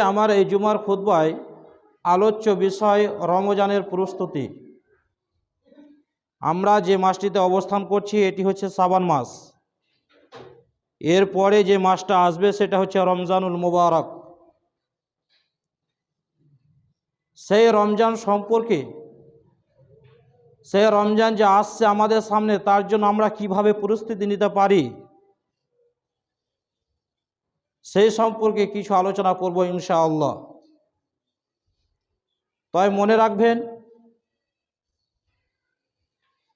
আমার এই জুমার খুতবায় আলোচ্য বিষয় রমজানের প্রস্তুতি। আমরা যে মাসটিতে অবস্থান করছি, এটি হচ্ছে সাবান মাস। এরপরে যে মাসটা আসবে, সেটা হচ্ছে রমজানুল মুবারক। সেই রমজান সম্পর্কে, সেই রমজান যে আসছে আমাদের সামনে, তার জন্য আমরা কীভাবে প্রস্তুতি নিতে পারি? সেই সম্পর্কে কিছু আলোচনা করব ইনশাআল্লাহ। তাই মনে রাখবেন,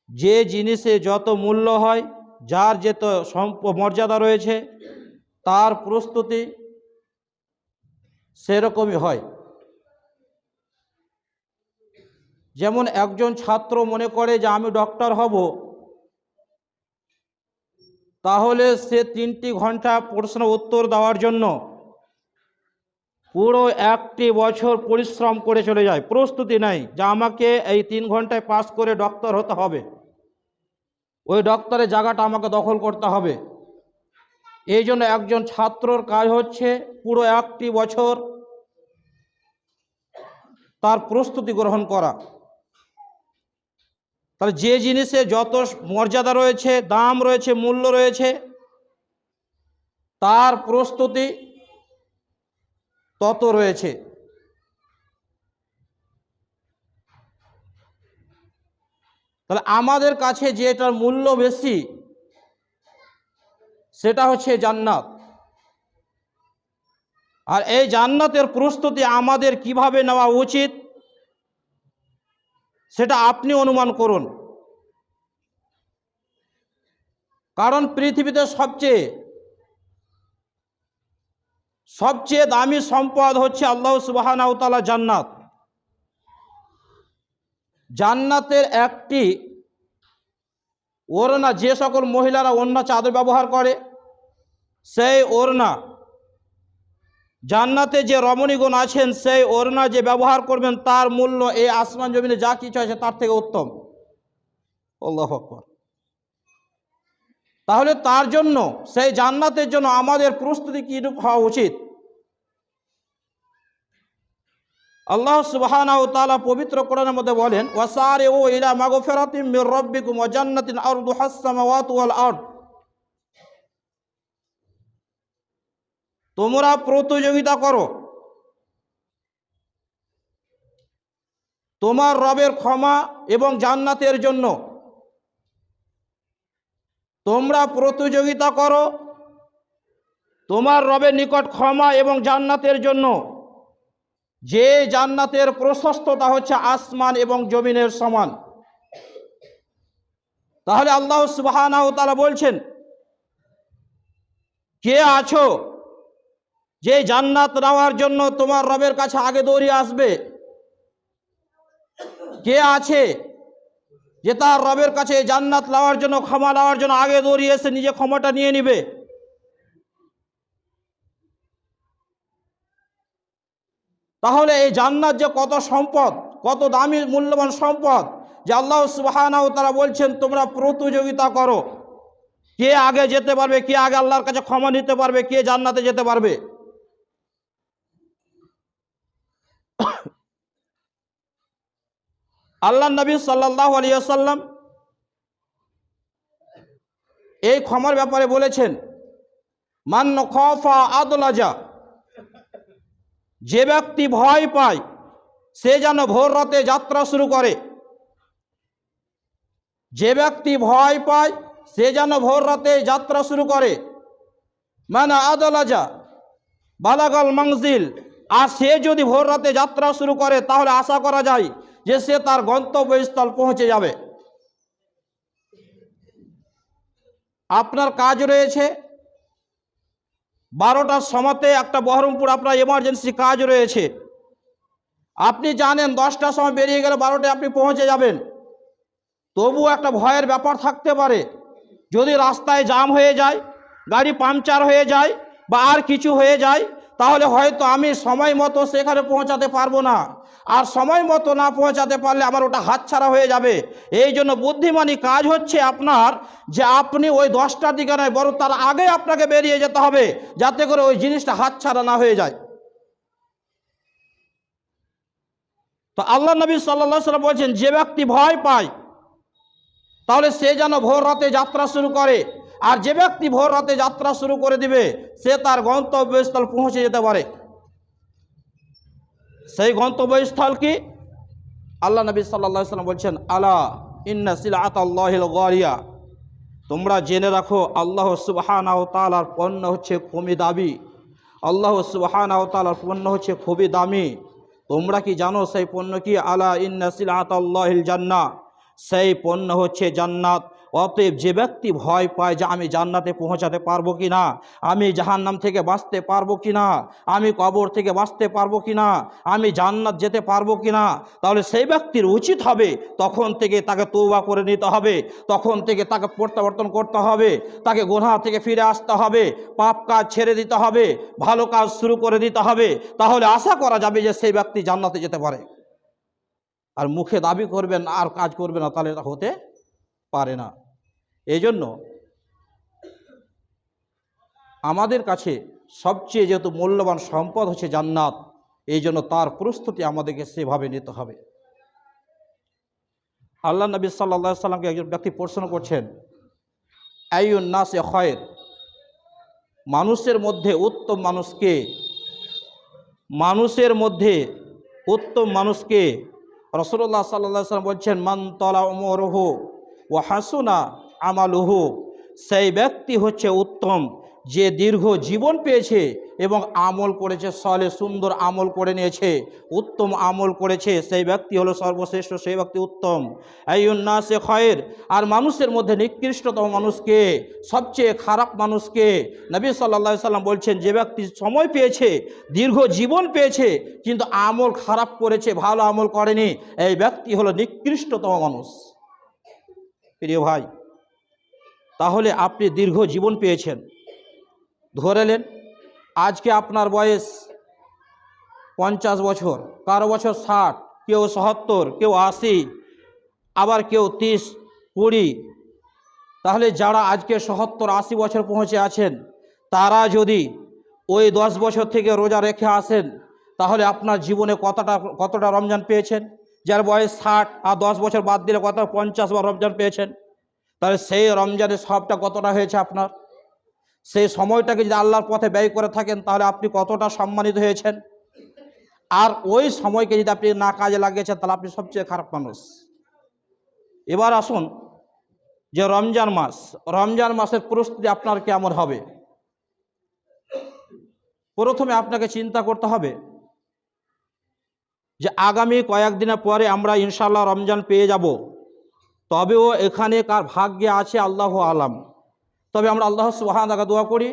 যে জিনিসে যত মূল্য হয়, যার যত সম্প, মর্যাদা রয়েছে, তার প্রস্তুতি সেরকমই হয়। যেমন একজন ছাত্র মনে করে যে, আমি ডক্টর হব। তাহলে সে তিনটি ঘণ্টা প্রশ্ন উত্তর দেওয়ার জন্য পুরো একটি বছর পরিশ্রম করে চলে যায়। প্রস্তুতি নাই যা আমাকে এই তিন ঘন্টায় পাস করে ডক্টর হতে হবে। ওই ডক্টরের জায়গাটা আমাকে দখল করতে হবে। এই জন্য একজন ছাত্রর কাজ হচ্ছে পুরো একটি বছর তার প্রস্তুতি গ্রহণ করা। তাহলে যে জিনিসে যত মর্যাদা রয়েছে, দাম রয়েছে, মূল্য রয়েছে, তার প্রস্তুতি তত রয়েছে। তাহলে আমাদের কাছে যেটার মূল্য বেশি, সেটা হচ্ছে জান্নাত। আর এই জান্নাতের প্রস্তুতি আমাদের কীভাবে নেওয়া উচিত? সেটা আপনি অনুমান করুন। কারণ পৃথিবীতে সবচেয়ে সবচেয়ে দামি সম্পদ হচ্ছে আল্লাহ সুবাহানাউতালা জান্নাত। জান্নাতের একটি ওড়না যে সকল মহিলারা ওড়না চাদর ব্যবহার করে, সেই ওড়না জান্নাতে যে রমণীগণ আছেন, সেই ওড়না যে ব্যবহার করবেন, তার মূল্য এই আসমান জমিনে যা কিছু আছে, তার থেকে উত্তম। আল্লাহ তাহলে তার জন্য, সেই জান্নাতের জন্য আমাদের প্রস্তুতি কীরূপ হওয়া উচিত? আল্লাহ তাআলা পবিত্র কোরআনের মধ্যে বলেন ওয়াসারে ও ইলা মাগফিরাতিম মির রাব্বিকুম ওয়া জান্নাতিন আরদুহাস সামাওয়াতু ওয়াল আরদ। তোমরা প্রতিযোগিতা করো। তোমার রবের ক্ষমা এবং জান্নাতের জন্য। তোমরা প্রতিযোগিতা করো। তোমার রবের নিকট ক্ষমা এবং জান্নাতের জন্য। যে জান্নাতের প্রশস্ততা হচ্ছে আসমান এবং জমিনের সমান। তাহলে আল্লাহ তাআলা বলছেন, কে আছো যে জান্নাত নেওয়ার জন্য তোমার রবের কাছে আগে দৌড়িয়ে আসবে। কে আছে যে তার রবের কাছে জান্নাত নেওয়ার জন্য, ক্ষমা নেওয়ার জন্য আগে দৌড়িয়ে এসে নিজে ক্ষমাটা নিয়ে নিবে? তাহলে এই জান্নাত যে কত সম্পদ, কত দামি, মূল্যবান সম্পদ, যে আল্লাহ সুবাহানাও তারা বলছেন, তোমরা প্রতিযোগিতা করো। কে আগে যেতে পারবে, কে আগে আল্লাহর কাছে ক্ষমা নিতে পারবে, কে জান্নাতে যেতে পারবে? আল্লাহ নবী সাল্লাহ আলিয়াল্লাম এই ক্ষমার ব্যাপারে বলেছেন মান্য খফা আদলাজা যে ব্যক্তি ভয় পায়, সে যেন ভোর রাতে যাত্রা শুরু করে। যে ব্যক্তি ভয় পায়, সে যেন ভোর রাতে যাত্রা শুরু করে। মানে আদলাজা, বালাগল মংজিল আর সে যদি ভোর রাতে যাত্রা শুরু করে, তাহলে আশা করা যায় যে সে তার গন্তব্যস্থল পৌঁছে যাবে। আপনার কাজ রয়েছে। বারোটার সময়তে একটা বহরমপুর আপনার এমার্জেন্সি কাজ রয়েছে। আপনি জানেন দশটার সময় বেরিয়ে গেলে বারোটায় আপনি পৌঁছে যাবেন। তবু একটা ভয়ের ব্যাপার থাকতে পারে। যদি রাস্তায় জাম হয়ে যায়, গাড়ি পাংচার হয়ে যায় বা আর কিছু হয়ে যায় তাহলে হয়তো আমি সময় মতো সেখানে পৌঁছাতে পারব না। আর সময় মতো না পৌঁছাতে পারলে আমার ওটা হাতছাড়া হয়ে যাবে। এই জন্য বুদ্ধিমানী কাজ হচ্ছে আপনার যে আপনি ওই দশটার দিকে নয়, বরং তার আগে আপনাকে বেরিয়ে যেতে হবে, যাতে করে ওই জিনিসটা হাতছাড়া না হয়ে যায়। তো আল্লাহ নবী সাল্লাহ সাল্লাম বলছেন, যে ব্যক্তি ভয় পায়, তাহলে সে যেন ভোর রাতে যাত্রা শুরু করে। আর যে ব্যক্তি ভোর রাতে যাত্রা শুরু করে দিবে, সে তার গন্তব্যস্থল পৌঁছে যেতে পারে। সেই গন্তব্যস্থল কি? আল্লাহ নবী সাল্লাহ সাল্লাম বলছেন, আলা ইন্না সিলাত আল্লাহিল গরিয়া তোমরা জেনে রাখো, আল্লাহ সুবাহানাহ তালার পণ্য হচ্ছে খুবই দাবি আল্লাহ সুবাহানাহ তালার পণ্য হচ্ছে খুবই দামি। তোমরা কি জানো সেই পণ্য কি? আলা ইন্না সিলাত আল্লাহিল জান্না সেই পণ্য হচ্ছে জান্নাত। অতএব যে ব্যক্তি ভয় পায় যে আমি জান্নাতে পৌঁছাতে পারব কি না আমি জাহান্নাম থেকে বাঁচতে পারব কি না আমি কবর থেকে বাঁচতে পারব কি না আমি জান্নাত যেতে পারব কি না তাহলে সেই ব্যক্তির উচিত হবে তখন থেকে তাকে তৌবা করে নিতে হবে, তখন থেকে তাকে প্রত্যাবর্তন করতে হবে, তাকে গোনা থেকে ফিরে আসতে হবে, পাপ কাজ ছেড়ে দিতে হবে, ভালো কাজ শুরু করে দিতে হবে, তাহলে আশা করা যাবে যে সেই ব্যক্তি জান্নাতে যেতে পারে। আর মুখে দাবি করবেন, আর কাজ করবে না, তাহলে হতে পারে না। এই জন্য আমাদের কাছে সবচেয়ে যেহেতু মূল্যবান সম্পদ হচ্ছে জান্নাত এই জন্য তার প্রস্তুতি আমাদেরকে সেভাবে নিতে হবে। আল্লাহ নবী সাল্লা সাল্লামকে একজন ব্যক্তি প্রশ্ন করছেন আইউন নাসে খয়ের? মানুষের মধ্যে উত্তম মানুষকে মানুষের মধ্যে উত্তম মানুষকে রসুল্লাহ সাল্লাহ সাল্লাম বলছেন, মান তলা ওমরহ ও হাসুনা আমালুহু। সেই ব্যক্তি হচ্ছে উত্তম, যে দীর্ঘ জীবন পেয়েছে এবং আমল করেছে, সলে সুন্দর আমল করে নিয়েছে, উত্তম আমল করেছে, সেই ব্যক্তি হলো সর্বশ্রেষ্ঠ, সেই ব্যক্তি উত্তম। সে খয়ের, আর মানুষের মধ্যে নিকৃষ্টতম মানুষকে, সবচেয়ে খারাপ মানুষকে নবী সাল্লা সাল্লাম বলছেন, যে ব্যক্তি সময় পেয়েছে, দীর্ঘ জীবন পেয়েছে, কিন্তু আমল খারাপ করেছে, ভালো আমল করেনি, এই ব্যক্তি হলো নিকৃষ্টতম মানুষ। প্রিয় ভাই তাহলে আপনি দীর্ঘ জীবন পেয়েছেন। ধরেলেন আজকে আপনার বয়স পঞ্চাশ বছর, কারও বছর ষাট, কেউ সত্তর, কেউ আশি, আবার কেউ তিরিশ, কুড়ি। তাহলে যারা আজকে সত্তর, আশি বছর পৌঁছে আছেন, তারা যদি ওই দশ বছর থেকে রোজা রেখে আসেন, তাহলে আপনার জীবনে কতটা কতটা রমজান পেয়েছেন? যার বয়স ষাট, আর দশ বছর বাদ দিলে কত, পঞ্চাশ বার রমজান পেয়েছেন? তাহলে সেই রমজানের সবটা কতটা হয়েছে আপনার? সেই সময়টাকে যদি আল্লাহর পথে ব্যয় করে থাকেন, তাহলে আপনি কতটা সম্মানিত হয়েছেন? আর ওই সময়কে যদি আপনি না কাজে লাগিয়েছেন, তাহলে আপনি সবচেয়ে খারাপ মানুষ। এবার আসুন যে রমজান মাস, রমজান মাসের প্রস্তুতি আপনার কেমন হবে? প্রথমে আপনাকে চিন্তা করতে হবে যে আগামী কয়েকদিনের পরে আমরা ইনশাল্লাহ রমজান পেয়ে যাব। তবেও এখানে কার ভাগ্যে আছে আল্লাহ আলাম। তবে আমরা আল্লাহ সুহান তাকে দোয়া করি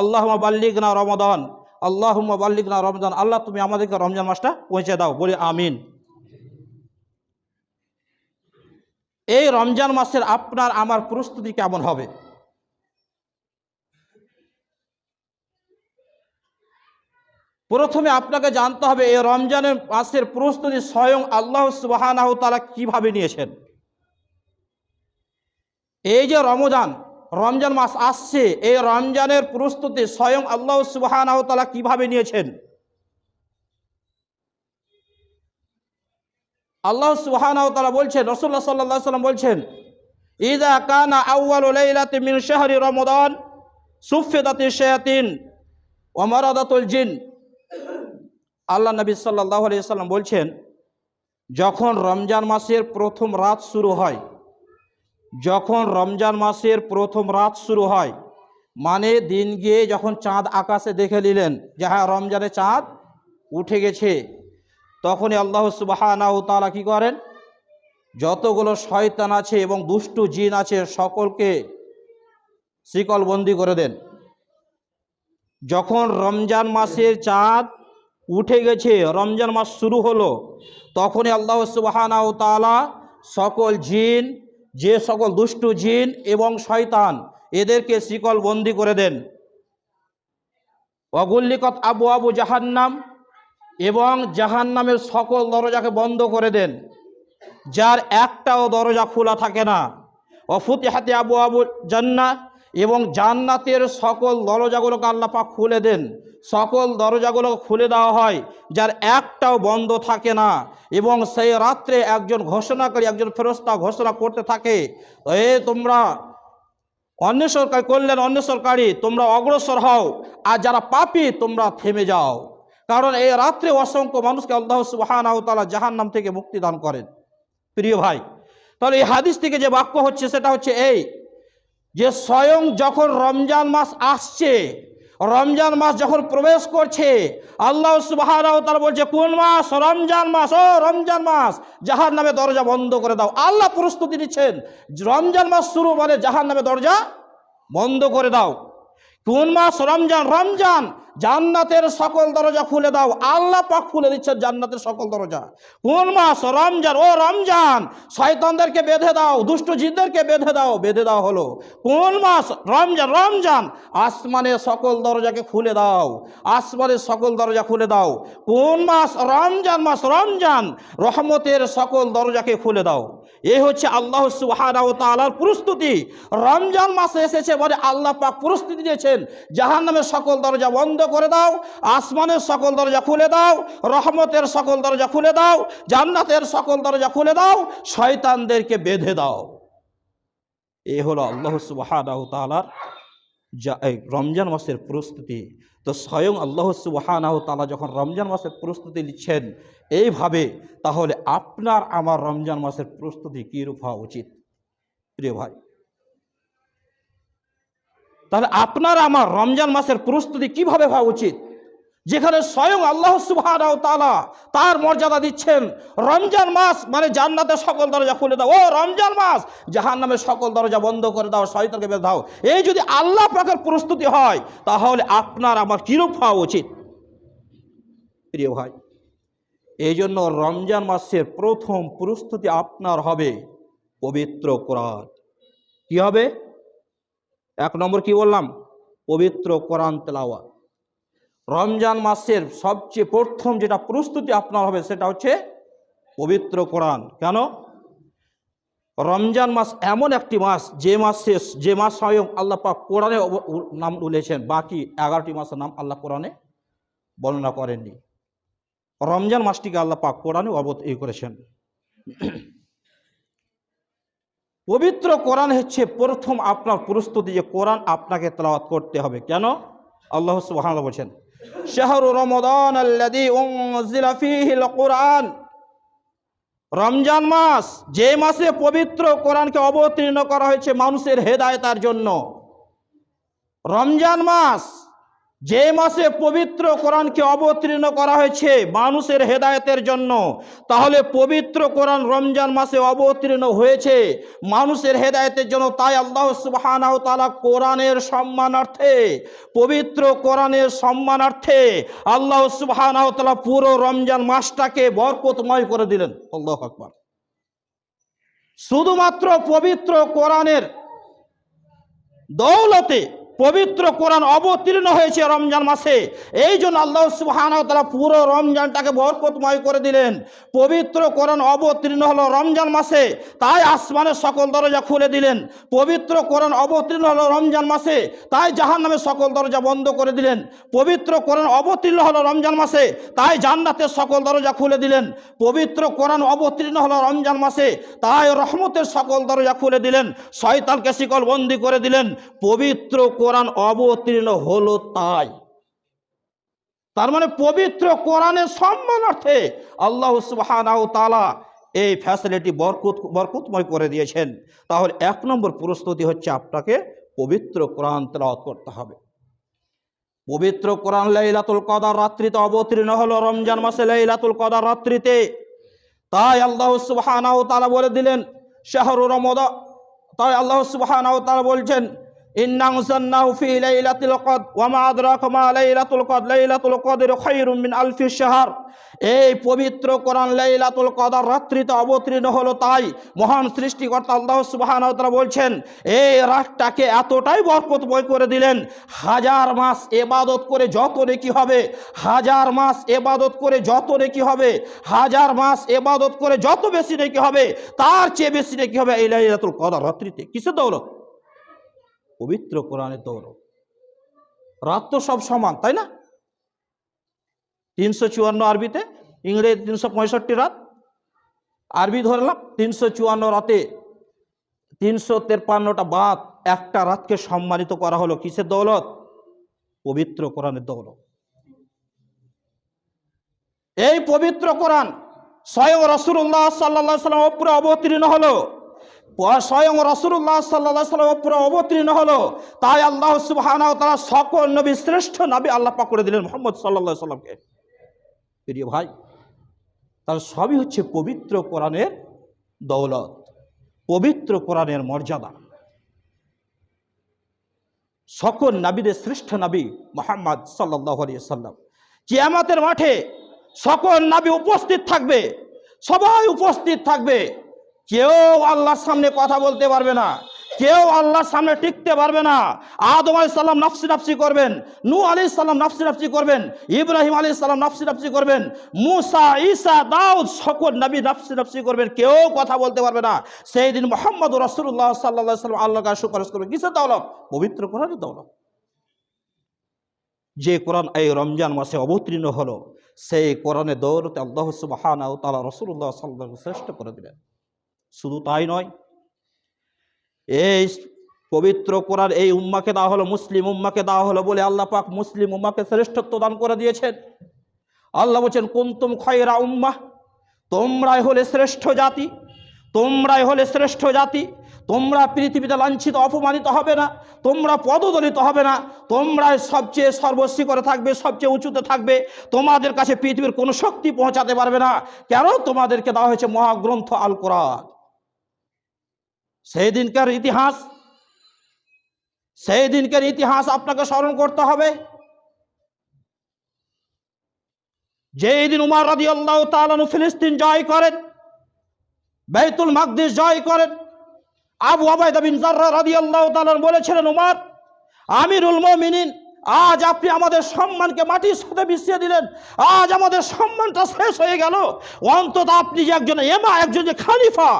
আল্লাহ বাল্লিক না রমদান আল্লাহ বাল্লিক না রমজান আল্লাহ তুমি আমাদেরকে রমজান মাসটা পৌঁছে দাও। বলি, আমিন। এই রমজান মাসের আপনার আমার প্রস্তুতি কেমন হবে? প্রথমে আপনাকে জানতে হবে, এই রমজানের মাসের প্রস্তুতি স্বয়ং আল্লাহ সুবাহ তালা কীভাবে নিয়েছেন? এই যে রমজান রমজান মাস আসছে, এই রমজানের প্রস্তুতি স্বয়ং আল্লাহ সুবাহ তালা কীভাবে নিয়েছেন? আল্লাহ সুবাহ তালা বলছেন রসুল্লাহ সাল্লাহ সাল্লাম বলছেন ইদা কানা আউ্বাল লাইলাতি মিন শাহরি রমদান, সুফিদাতি শায়াতিন ওমরাদাতুল জিন। আল্লাহ নবী সাল্লাহ আলিয়া সাল্লাম বলছেন, যখন রমজান মাসের প্রথম রাত শুরু হয় যখন রমজান মাসের প্রথম রাত শুরু হয় মানে দিন গিয়ে যখন চাঁদ আকাশে দেখে নিলেন যে হ্যাঁ রমজানে চাঁদ উঠে গেছে, তখনই আল্লাহ সুবাহ তালা কী করেন? যতগুলো শয়তান আছে এবং দুষ্টু জিন আছে সকলকে শিকলবন্দি করে দেন। যখন রমজান মাসের চাঁদ উঠে গেছে, রমজান মাস শুরু হলো, তখনই আল্লাহ সুবাহ তালা সকল জিন যে সকল দুষ্টু জিন এবং শয়তান এদেরকে শিকল বন্দি করে দেন। অগুল্লিকত আবু আবু জাহান্নাম এবং জাহান্নামের সকল দরজাকে বন্ধ করে দেন, যার একটাও দরজা খোলা থাকে না। অফুতি হাতে আবু আবু জান্না এবং জান্নাতের সকল দরজাগুলোকে আল্লাহ পাক খুলে দেন। সকল দরজাগুলো খুলে দেওয়া হয়, যার একটাও বন্ধ থাকে না। এবং সেই রাত্রে একজন ঘোষণাকারী, একজন ফেরস্তা ঘোষণা করতে থাকে, এ তোমরা অন্বেষণকারী করলেন অন্বেষণকারী তোমরা অগ্রসর হও, আর যারা পাপি, তোমরা থেমে যাও। কারণ এই রাত্রে অসংখ্য মানুষকে আল্লাহ সুবাহানাহ তালা জাহান নাম থেকে মুক্তি দান করেন। প্রিয় ভাই, তাহলে এই হাদিস থেকে যে বাক্য হচ্ছে, সেটা হচ্ছে এই যে স্বয়ং যখন রমজান মাস আসছে, রমজান মাস যখন প্রবেশ করছে, আল্লাহ সুবাহারাও তারা বলছে, কোন মাস? রমজান মাস, ও রমজান মাস। জাহার নামে দরজা বন্ধ করে দাও। আল্লাহ প্রস্তুতি নিচ্ছেন। রমজান মাস শুরু মানে জাহার নামে দরজা বন্ধ করে দাও। কোন মাস? রমজান রমজান। জান্নাতের সকল দরজা খুলে দাও। আল্লাহ পাক খুলে দিচ্ছেন জান্নাতের সকল দরজা। কোন মাস রমজান? ও রমজান, শয়তানদেরকে বেঁধে দাও, দুষ্ট জিদদেরকে বেঁধে দাও বেঁধে দাও হলো। কোন মাস রমজান? রমজান আসমানের সকল দরজাকে খুলে দাও আসমানের সকল দরজা খুলে দাও। কোন মাস রমজান? মাস রমজান, রহমতের সকল দরজাকে খুলে দাও। এই হচ্ছে আল্লাহ সুবহানাহু ওয়া তাআলার প্রস্তুতি। রমজান মাসে এসেছে বলে আল্লাহ পাক প্রস্তুতি দিয়েছেন। জাহান্নামের সকল দরজা বন্ধ করে দাও, আসমানের সকল দরজা খুলে দাও, রহমতের সকল দরজা খুলে দাও, জান্নাতের সকল দরজা খুলে দাও, শয়তানদেরকে বেঁধে দাও। এ হলো আল্লাহ এই রমজান মাসের প্রস্তুতি। তো স্বয়ং আল্লাহ সুবহানাহু ওয়া তাআলা যখন রমজান মাসের প্রস্তুতি নিচ্ছেন, এইভাবে তাহলে আপনার আমার রমজান মাসের প্রস্তুতি কীরূপ হওয়া উচিত? প্রিয় ভাই তাহলে আপনার আমার রমজান মাসের প্রস্তুতি কীভাবে হওয়া উচিত? যেখানে স্বয়ং আল্লাহ সুবহানাহু ওয়া তাআলা তার মর্যাদা দিচ্ছেন। রমজান মাস মানে জান্নাতের সকল দরজা খুলে দাও। ও রমজান মাস, জাহান্নামের সকল দরজা বন্ধ করে দাও, শয়তানকে বেঁধে দাও। এই যদি আল্লাহ পাকের প্রস্তুতি হয়, তাহলে আপনার আমার কিরূপ হওয়া উচিত? প্রিয় ভাই এই জন্য রমজান মাসের প্রথম প্রস্তুতি আপনার হবে পবিত্র কোরআন। কি হবে? এক নম্বর কি বললাম? পবিত্র কোরআন তেলাওয়া রমজান মাসের সবচেয়ে প্রথম যেটা প্রস্তুতি আপনার হবে সেটা হচ্ছে পবিত্র কোরআন। কেন? রমজান মাস এমন একটি মাস, যে মাসে, যে মাস স্বয়ং আল্লাহ পাক কোরআনে নাম উল্লেছেন বাকি এগারোটি মাসের নাম আল্লাহ কোরআনে বর্ণনা করেননি। রমজান মাসটিকে আল্লাহ পাক কোরআনে অবত করেছেন। পবিত্র কোরআন হচ্ছে প্রথম আপনার প্রস্তুতি যে কোরআন আপনাকে তেলাওয়াত করতে হবে। কেন? আল্লাহ সুবহানাহু বলছেন, শাহরু রমাদান কোরআন। রমজান মাস, যে মাসে পবিত্র কোরআনকে অবতীর্ণ করা হয়েছে মানুষের হেদায়েতার জন্য। রমজান মাস যে মাসে পবিত্র কোরআনকে অবতীর্ণ করা হয়েছে মানুষের হেদায়তের জন্য, তাহলে পবিত্র কোরআন রমজান মাসে অবতীর্ণ হয়েছে মানুষের হেদায়তের জন্য। তাই আল্লাহ সুবহানাহু তাআলা কোরআনের সম্মানার্থে, পবিত্র কোরআনের সম্মানার্থে আল্লাহ সুবহানাহু তাআলা পুরো রমজান মাসটাকে বরকতময় করে দিলেন। আল্লাহু আকবার। শুধুমাত্র পবিত্র কোরআনের দৌলতে পবিত্র কোরআন অবতীর্ণ হয়েছে রমজান মাসে। এই জন্য আল্লাহ সুবহানাহু তাআলা পুরো রমজানটাকে বরকতময় করে দিলেন। পবিত্র কোরআন অবতীর্ণ হলো রমজান মাসে, তাই আসমানের সকল দরজা খুলে দিলেন। পবিত্র কোরআন অবতীর্ণ হলো রমজান মাসে, তাই জাহান্নামের সকল দরজা বন্ধ করে দিলেন। পবিত্র কোরআন অবতীর্ণ হলো রমজান মাসে, তাই জান্নাতের সকল দরজা খুলে দিলেন। পবিত্র কোরআন অবতীর্ণ হলো রমজান মাসে, তাই রহমতের সকল দরজা খুলে দিলেন। শয়তানকে শিকল বন্দি করে দিলেন। পবিত্র কোরআন অবতীর্ণ হলো তাই। তার মানে পবিত্র কোরআনের সম্মানার্থে আল্লাহ তাআলা এই ফ্যাসিলিটি বরকুত, বরকুতময় করে দিয়েছেন। তাহলে এক নম্বর প্রস্তুতি হচ্ছে আপনাকে পবিত্র কোরআন তেলাওয়াত করতে হবে। পবিত্র কোরআন লাইলাতুল কদার রাত্রিতে অবতীর্ণ হলো রমজান মাসে লাইলাতুল কদার রাত্রিতে। তাই আল্লাহ তাআলা বলে দিলেন, শাহরু রমাদান তাই আল্লাহ তাআলা বলছেন আনজালনাহু ফি লাইলাতিল কদর ওয়া মা আদরাকা মা লাইলাতুল কদর লাইলাতুল কদর খায়রুম মিন আলফি শাহর। এই পবিত্র কোরআন লাইলাতুল কদর রাত্রিতে অবতীর্ণ হলো তাই মহান সৃষ্টিকর্তা আল্লাহ সুবহানাহু বলছেন, এই রাতটাকে এতটাই বরকতময় করে দিলেন, হাজার মাস এবাদত করে যত নেকি হবে, হাজার মাস এবাদত করে যত নেকি হবে, হাজার মাস এবাদত করে যত বেশি নেকি হবে, তার চেয়ে বেশি নেকি হবে এই লাইলাতুল কদর রাত্রিতে। কিসের দৌলত? পবিত্র কোরআনে দৌড়। রাত তো সব সমান, তাই না? তিনশো চুয়ান্ন আরবিতে, ইংরেজি তিনশো পঁয়ষট্টি রাত। আরবি ধরলাম, তিনশো চুয়ান্ন রাতে, তিনশো তেপ্পান্নটা বাদ, একটা রাতকে সম্মানিত করা হলো কিসের দৌলত? পবিত্র কোরআনের দৌলত এই পবিত্র কোরআন স্বয়ং রসুল্লাহ সাল্লা সাল্লাম উপরে অবতীর্ণ হলো। স্বয়ং রসুল্লাহ সাল্লাহ সাল্লাম উপরে অবতীর্ণ হলো। তাই আল্লাহ সুবাহানা তারা সকল নবী, শ্রেষ্ঠ নবী আল্লাহ পাক করে দিলেন মোহাম্মদ সাল্লাহ সাল্লামকে। প্রিয় ভাই, তার সবই হচ্ছে পবিত্র কোরআনের দৌলত, পবিত্র কোরআনের মর্যাদা। সকল নাবিদের শ্রেষ্ঠ নবী মোহাম্মদ সাল্লাহ সাল্লাম। কিয়ামাতের মাঠে সকল নাবি উপস্থিত থাকবে, সবাই উপস্থিত থাকবে। কেউ আল্লাহর সামনে কথা বলতে পারবে না। কেউ আল্লাহর সামনে টিকতে পারবে না। আদম আলি সাল্লাম নাফসি নাফসি করবেন নু আলি সাল্লাম নাফসি নাফসি করবেন, ইব্রাহিম আলী সাল্লাম নাফসি নাফসি করবেন, মুসা, ঈসা, দাউদ সকল নবী নাফসি নাফসি করবেন, কেউ কথা বলতে পারবে না। সেই দিন মোহাম্মদ রসুল্লাহ সাল্লাহ সাল্লাম আল্লাহ সুপারিশ করবে কিসের দৌলত? পবিত্র কোরআনের দৌলত। যে কোরআন এই রমজান মাসে অবতীর্ণ হলো, সেই কোরআনে দৌড়তে আল্লাহ সুবাহানা তালা রসুল্লাহ সাল্লাহ শ্রেষ্ঠ করে দিলেন। শুধু তাই নয়, এই পবিত্র কোরআন এই উম্মাকে দেওয়া হলো, মুসলিম উম্মাকে দেওয়া হলো বলে আল্লাহ পাক মুসলিম উম্মাকে শ্রেষ্ঠত্ব দান করে দিয়েছেন। আল্লাহ বলছেন, কুন্তুম খয়রা উম্মা, তোমরাই হলে শ্রেষ্ঠ জাতি, তোমরাই হলে শ্রেষ্ঠ জাতি, তোমরা পৃথিবীতে লাঞ্ছিত, অপমানিত হবে না, তোমরা পদদলিত হবে না, তোমরাই সবচেয়ে সর্বস্বী করে থাকবে, সবচেয়ে উঁচুতে থাকবে, তোমাদের কাছে পৃথিবীর কোনো শক্তি পৌঁছাতে পারবে না। কেন তোমাদেরকে দেওয়া হয়েছে মহাগ্রন্থ আল কোরআন সেই দিনকার ইতিহাস, সেই দিনকার ইতিহাস আপনাকে স্মরণ করতে হবে। যেই দিন উমার রাজি আল্লাহ তালানু ফিলিস্তিন জয় করেন বেতুল মাকদিস জয় করেন, আবু আবাইদা বিন জার্রা রাজি আল্লাহ বলেছিলেন, উমার, আমিরুল মমিনিন আজ আপনি আমাদের সম্মানকে মাটির সাথে মিশিয়ে দিলেন। আজ আমাদের সম্মানটা শেষ হয়ে গেল। অন্তত আপনি যে একজন এমা, একজন যে খালিফা,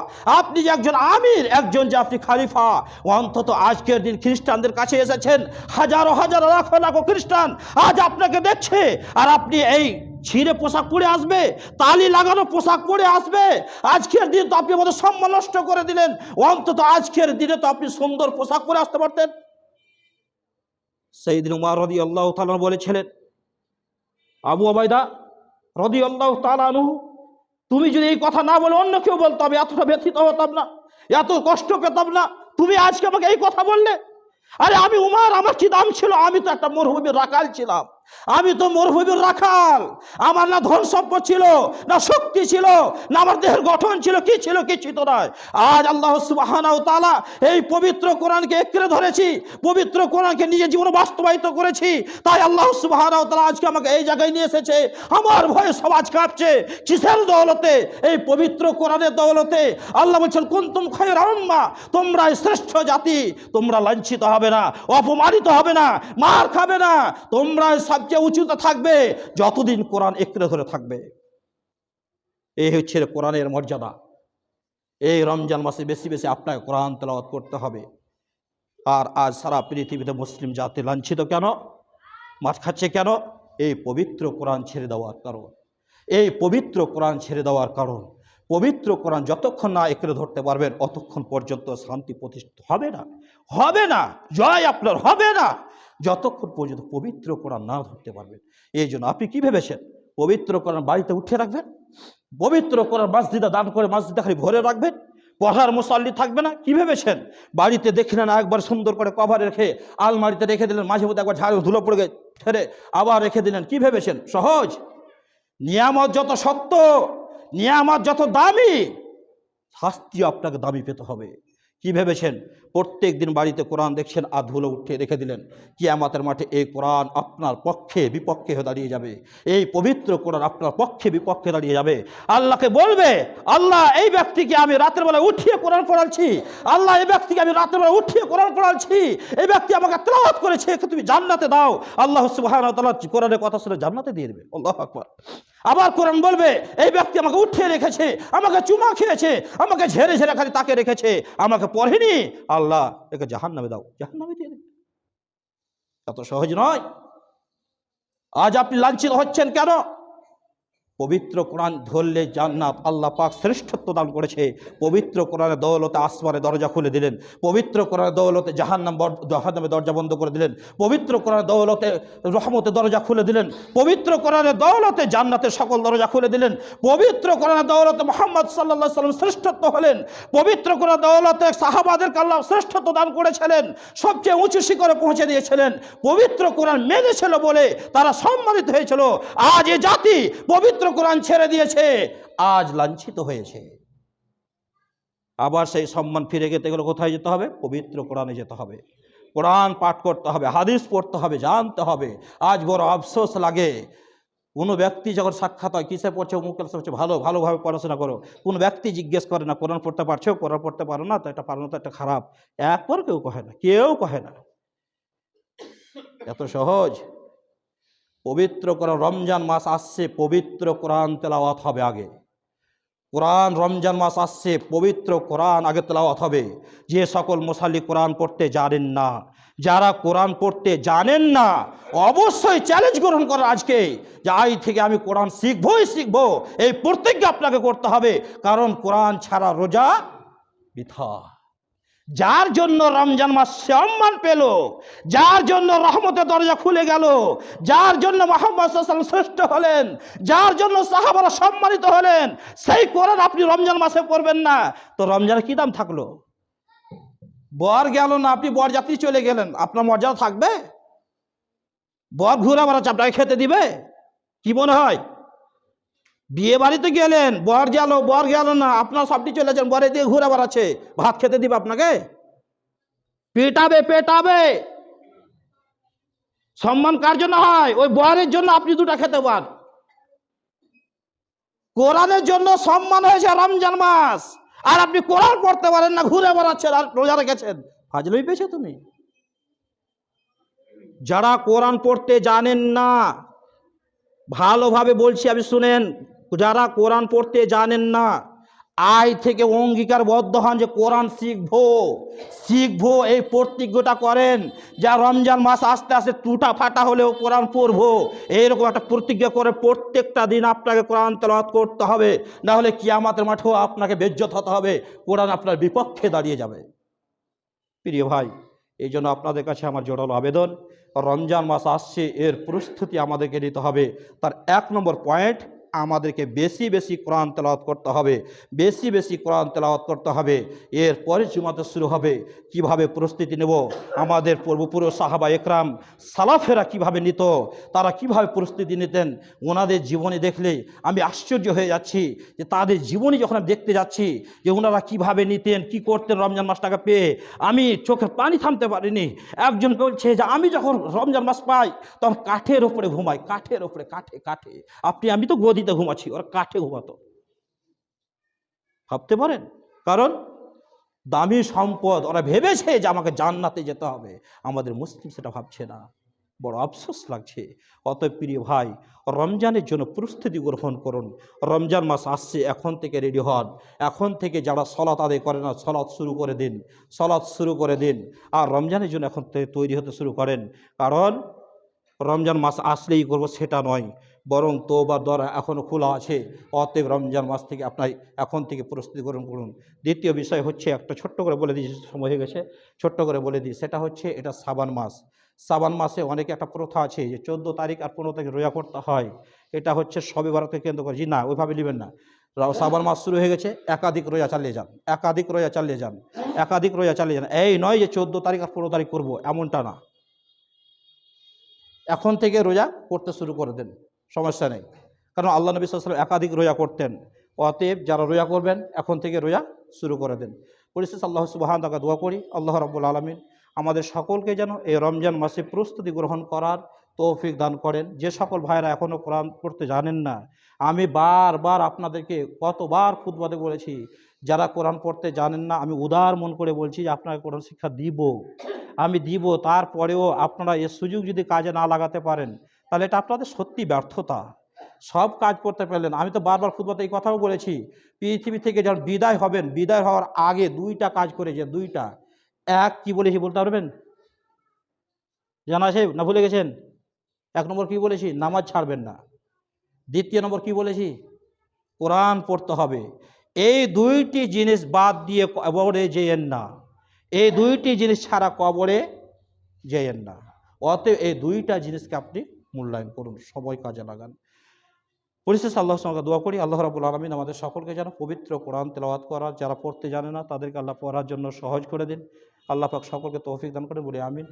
আপনি যে একজন আমির, একজন যে আপনি খালিফা, অন্তত আজকের দিন খ্রিস্টানদের কাছে এসেছেন। হাজারো হাজারো, লাখো লাখো খ্রিস্টান আজ আপনাকে দেখছে। আর আপনি এই ছিঁড়ে পোশাক পরে আসবে, তালি লাগানো পোশাক পরে আসবে। আজকের দিন তো আপনি আমাদের সম্মান নষ্ট করে দিলেন। অন্তত আজকের দিনে তো আপনি সুন্দর পোশাক পরে আসতে পারতেন। সেই দিন উমার রদি আল্লাহ তালন বলেছিলেন, আবু আবাইদা রদি আল্লাহ তালানু তুমি যদি এই কথা না বলে, অন্য কেউ বলতো, আমি এতটা ব্যথিত হতাম না, এত কষ্ট পেতাম না, তুমি আজকে আমাকে এই কথা বললে? আরে আমি উমার, আমার কি দাম ছিল? আমি তো একটা মরুভূমির রাকাল ছিলাম। আমি তো মরুভূমির রাখাল। আমার না ধন সম্পদ ছিল, না শক্তি ছিল, না আমার দেহের গঠন ছিল, কি ছিল কিছু তো নয়। আজ আল্লাহ সুবাহানাও তালা এই পবিত্র কোরআনকে একরে ধরেছি, পবিত্র কোরআনকে নিজের জীবনে বাস্তবায়িত করেছি। তাই আল্লাহ সুবাহানাও তালা আজকে আমাকে এই জায়গায় নিয়ে এসেছে। আমার ভয়ে সমাজ কাঁপছে, কিসের দৌলতে? এই পবিত্র কোরআনের দৌলতে। আল্লাহ বলছেন, কুন্তুম খয়ের আম্মা তোমরাই শ্রেষ্ঠ জাতি, তোমরা লাঞ্ছিত হবে না, অপমানিত হবে না, মার খাবে না তোমরাই সবচেয়ে উঁচুতে থাকবে, যতদিন কোরআন একরে ধরে থাকবে। এই হচ্ছে কোরআনের মর্যাদা। এই রমজান মাসে বেশি বেশি আপনাকে কোরআন তেলাওয়াত করতে হবে। আর আজ সারা পৃথিবীতে মুসলিম জাতি লাঞ্ছিত কেন? মাছ খাচ্ছে কেন? এই পবিত্র কোরআন ছেড়ে দেওয়ার কারণ। এই পবিত্র কোরআন ছেড়ে দেওয়ার কারণ। পবিত্র কোরআন যতক্ষণ না একরে ধরতে পারবেন, অতক্ষণ পর্যন্ত শান্তি প্রতিষ্ঠিত হবে না। হবে না! জয় আপনার! হবে না! যতক্ষণ পর্যন্ত পবিত্র কোরআন না ধরতে পারবেন। এই জন্য আপনি কি ভেবেছেন? পবিত্র কোরআন বাড়িতে উঠে রাখবেন? পবিত্র কোরআন মসজিদে দান করে মসজিদে খালি ভরে রাখবেন? পড়ার মুসাল্লি থাকবে না? কি ভেবেছেন? বাড়িতে দেখলেন একবার সুন্দর করে কভারে রেখে আলমারিতে রেখে দিলেন, মাঝে মধ্যে একবার ঝাড়ু ধুলো পড়ে ফেরে আবার রেখে দিলেন, কি ভেবেছেন? সহজ? নিয়ামত যত শক্ত নিয়ামত যত দামি, শাস্তিও আপনাকে দামি পেতে হবে। কি ভেবেছেন? প্রত্যেক দিন বাড়িতে কোরআন দেখছেন, আর ধুলো উঠে রেখে দিলেন। কিয়ামাতের মাঠে এই কোরআন আপনার পক্ষে বিপক্ষে হয়ে দাঁড়িয়ে যাবে। এই পবিত্র কোরআন আপনার পক্ষে বিপক্ষে দাঁড়িয়ে যাবে। আল্লাহকে বলবে, আল্লাহ, এই ব্যক্তিকে আমি রাতের বেলা উঠিয়ে কোরআন পড়াচ্ছি। আল্লাহ, এই ব্যক্তিকে আমি রাতের বেলা উঠিয়ে কোরআন পড়াচ্ছি। এই ব্যক্তি আমাকে তেলাওয়াত করেছে, একে তুমি জান্নাতে দাও। আল্লাহ ওয়া কোরআনের কথা শুনে জান্নাতে দিয়ে দেবে। আল্লাহ আকবার। আবার কোরআন বলবে, এই ব্যক্তি আমাকে উঠিয়ে রেখেছে, আমাকে চুমা খেয়েছে, আমাকে ঝেড়ে ঝেড়ে খালি তাকে রেখেছে, আমাকে পড়েনি? আল্লাহ, একে জাহান নামে দাও জাহান নামে দিয়ে এত সহজ নয়। আজ আপনি লাঞ্ছিত হচ্ছেন কেন? পবিত্র কোরআন ধরলে জান্নাত আল্লাহ পাক শ্রেষ্ঠত্ব দান করেছে। পবিত্র কোরআনের দৌলতে আসমানে দরজা খুলে দিলেন। পবিত্র কোরআনের দৌলতে জাহান্নাম জাহান্নামে দরজা বন্ধ করে দিলেন। পবিত্র কোরআনের দৌলতে রহমতে দরজা খুলে দিলেন। পবিত্র কোরআনের দৌলতে জান্নাতের সকল দরজা খুলে দিলেন। পবিত্র কোরআনের দৌলতে মোহাম্মদ সাল্লাহ সাল্লাম শ্রেষ্ঠত্ব হলেন। পবিত্র কোরআন দৌলতে সাহাবাদেরকে আল্লাহ শ্রেষ্ঠত্ব দান করেছিলেন। সবচেয়ে উঁচু শিখরে পৌঁছে দিয়েছিলেন। পবিত্র কোরআন মেনেছিল বলে তারা সম্মানিত হয়েছিল। আজ এ জাতি পবিত্র কোরআন ছেড়ে দিয়েছে, আজ লাঞ্ছিত হয়েছে। আবার সেই সম্মান ফিরে যেতে গেলে কোথায় যেতে হবে? পবিত্র কোরআনে যেতে হবে। কোরআন পাঠ করতে হবে, হাদিস পড়তে হবে, জানতে হবে। আজ বড় আফসোস লাগে। কোনো ব্যক্তি যখন সাক্ষাৎ হয়, কিসে পড়ছে অমুকের পড়ছে, ভালো, ভালোভাবে পড়াশোনা করো। কোনো ব্যক্তি জিজ্ঞেস করে না, কোরআন পড়তে পারছ? কোরআন পড়তে পারো না, তো এটা পারো না, তো এটা খারাপ। একবার কেউ কহে না, কেউ কহে না। এত সহজ। পবিত্র কোরআন রমজান মাস আসছে, পবিত্র কোরআন তেলাওয়াত হবে আগে। কোরআন রমজান মাস আসছে, পবিত্র কোরআন আগে তেলাওয়াত হবে। যে সকল মশালি কোরআন পড়তে জানেন না, যারা কোরআন পড়তে জানেন না, অবশ্যই চ্যালেঞ্জ গ্রহণ করেন আজকে যে আজ থেকে আমি কোরআন শিখবই শিখব, এই প্রতিজ্ঞা আপনাকে করতে হবে। কারণ কোরআন ছাড়া রোজা বৃথা। যার জন্য রমজান মাস সম্মান পেল, যার জন্য রহমতের দরজা খুলে গেল, যার জন্য মোহাম্মদ শ্রেষ্ঠ হলেন, যার জন্য সাহাবারা সম্মানিত হলেন, সেই কোরআন আপনি রমজান মাসে পড়বেন না। তো রমজানের কি দাম থাকল? বর গেল না, আপনি বর যাত্রী চলে গেলেন, আপনার মর্যাদা থাকবে? বর ঘুরে বেড়াচ্ছে, আপনাকে খেতে দিবে? কি মনে হয়? বিয়ে বাড়িতে গেলেন, বর গেল বর গেল না, আপনার সবটি চলে যান, বরে দিয়ে ঘুরে বেড়াচ্ছে, ভাত খেতে দিবে আপনাকে? পেটাবে পেটাবে। সম্মান কার জন্য হয়? ওই বরের জন্য আপনি দুটা খেতে পান। কোরআনের জন্য সম্মান হয়েছে রমজান মাস। আর আপনি কোরআন পড়তে পারেন না, ঘুরে বেড়াচ্ছেন আর রোজা রেখেছেন। ফাজলই পেয়েছে তুমি? যারা কোরআন পড়তে জানেন না, ভালোভাবে বলছি, আমি শুনেন যারা কোরআন পড়তে জানেন না আজ থেকে অঙ্গীকারবদ্ধ হন যে কোরআন শিখব শিখব, এই প্রতিজ্ঞটা করেন যা রমজান মাস আস্তে আস্তে টুটা ফাটা হলেও কোরআন পড়ব। এইরকম একটা প্রতিজ্ঞা করে প্রত্যেকটা দিন আপনাকে কোরআন তেলাওয়াত করতে হবে না হলে কিয়ামাতের মাঠেও আপনাকে বেজ্জত হতে হবে, কোরআন আপনার বিপক্ষে দাঁড়িয়ে যাবে। প্রিয় ভাই, এই জন্য আপনাদের কাছে আমার জোরালো আবেদন, রমজান মাস আসছে, এর প্রস্তুতি আমাদেরকে নিতে হবে। তার এক নম্বর পয়েন্ট আমাদেরকে বেশি বেশি কোরআন তেলাওয়াত করতে হবে, বেশি বেশি কোরআন তেলাওয়াত করতে হবে। এরপরে জুমাতে শুরু হবে, কীভাবে প্রস্তুতি নেব? আমাদের পূর্বপুরুষ সাহাবা একরাম সালাফেরা কীভাবে নিত? তারা কীভাবে প্রস্তুতি নিতেন? ওনাদের জীবনে দেখলে আমি আশ্চর্য হয়ে যাচ্ছি যে তাদের জীবনী যখন আমি দেখতে যাচ্ছি যে ওনারা কীভাবে নিতেন, কি করতেন রমজান মাসটাকে পেয়ে, আমি চোখের পানি থামতে পারিনি। একজন বলছে যে আমি যখন রমজান মাস পাই, তখন কাঠের ওপরে ঘুমাই, কাঠের ওপরে কাঠে কাঠে। আপনি, আমি তো গদিতে ঘুমাচ্ছি, ওরা কাঠে ঘুমাতো। ভাবতে পারেন? কারণ দামি সম্পদ, ওরা ভেবেছে যে আমাকে জান্নাতে যেতে হবে। আমাদের মুসলিম সেটা ভাবছে না। বড় আফসোস লাগছে। অতএব প্রিয় ভাই, রমজানের জন্য প্রস্তুতি গ্রহণ করুন। রমজান মাস আসছে, এখন থেকে রেডি হন। এখন থেকে যারা সলাৎ আদায় করে না, সলাৎ শুরু করে দিন। সলাৎ শুরু করে দিন। আর রমজানের জন্য এখন থেকে তৈরি হতে শুরু করেন। কারণ রমজান মাস আসলেই করব সেটা নয়। বরং তোবার দ্বারা এখনও খোলা আছে। অতএব রমজান মাস থেকে আপনার এখন থেকে প্রস্তুতি গ্রহণ করুন। দ্বিতীয় বিষয় হচ্ছে একটা ছোট্ট করে বলে দিয়েছি সময় হয়ে গেছে। ছোট্ট করে বলে দিই, সেটা হচ্ছে এটা সাবান মাস। সাবান মাসে অনেকে একটা প্রথা আছে যে চোদ্দ তারিখ আর পনেরো তারিখ রোজা করতে হয়। এটা হচ্ছে সবে বারোকে কেন্দ্র করে। জি না, ওইভাবে নেবেন না। সাবান মাস শুরু হয়ে গেছে, একাধিক রোজা চালিয়ে যান। একাধিক রোজা চালিয়ে যান। একাধিক রোজা চালিয়ে যান। এই নয় যে চোদ্দ তারিখ আর পনেরো তারিখ করব, এমনটা না। এখন থেকে রোজা করতে শুরু করে দেন। সমস্যা নেই। কারণ আল্লাহ নবী সাল্লাম একাধিক রোজা করতেন। অতএব যারা রোজা করবেন, এখন থেকে রোজা শুরু করে দেন। পরিশেষ আল্লাহ সুবাহান তাকে দোয়া করি, আল্লাহ রাব্বুল আলমিন আমাদের সকলকে যেন এই রমজান মাসে প্রস্তুতি গ্রহণ করার তৌফিক দান করেন। যে সকল ভাইরা এখনও কোরআন পড়তে জানেন না, আমি বারবার আপনাদেরকে কতবার খুদবাদে বলেছি, যারা কোরআন পড়তে জানেন না, আমি উদার মন করে বলছি যে আপনাকে কোরআন শিক্ষা দিব। আমি দিব, তারপরেও আপনারা এর সুযোগ যদি কাজে না লাগাতে পারেন তাহলে এটা আপনাদের সত্যি ব্যর্থতা। সব কাজ করতে পারলেন। আমি তো বারবার খুদবাতে এই কথাও বলেছি, পৃথিবী থেকে যখন বিদায় হবেন, বিদায় হওয়ার আগে দুইটা কাজ করেছে দুইটা। এক, কি বলেছি বলতে পারবেন? জানা আছে? না ভুলে গেছেন? এক নম্বর কি বলেছি? নামাজ ছাড়বেন না। দ্বিতীয় নম্বর কি বলেছি? কোরআন পড়তে হবে। এই দুইটি জিনিস বাদ দিয়ে কবরে যেয়েন না। এই দুইটি জিনিস ছাড়া কবরে যেয়েন না। অতএব এই দুইটা জিনিসকে আপনি মূল্যায়ন করুন, সবাই কাজে লাগান। পরিশেষে আল্লাহ সঙ্গে দোয়া করি, আল্লাহ রাবুল আলমিন আমাদের সকলকে যেন পবিত্র কোরআন তেলাওয়াত করার, যারা পড়তে জানে না, তাদেরকে আল্লাহ পড়ার জন্য সহজ করে দিন। আল্লাহ পাক সকলকে তৌফিক দান করে, বলি আমিন।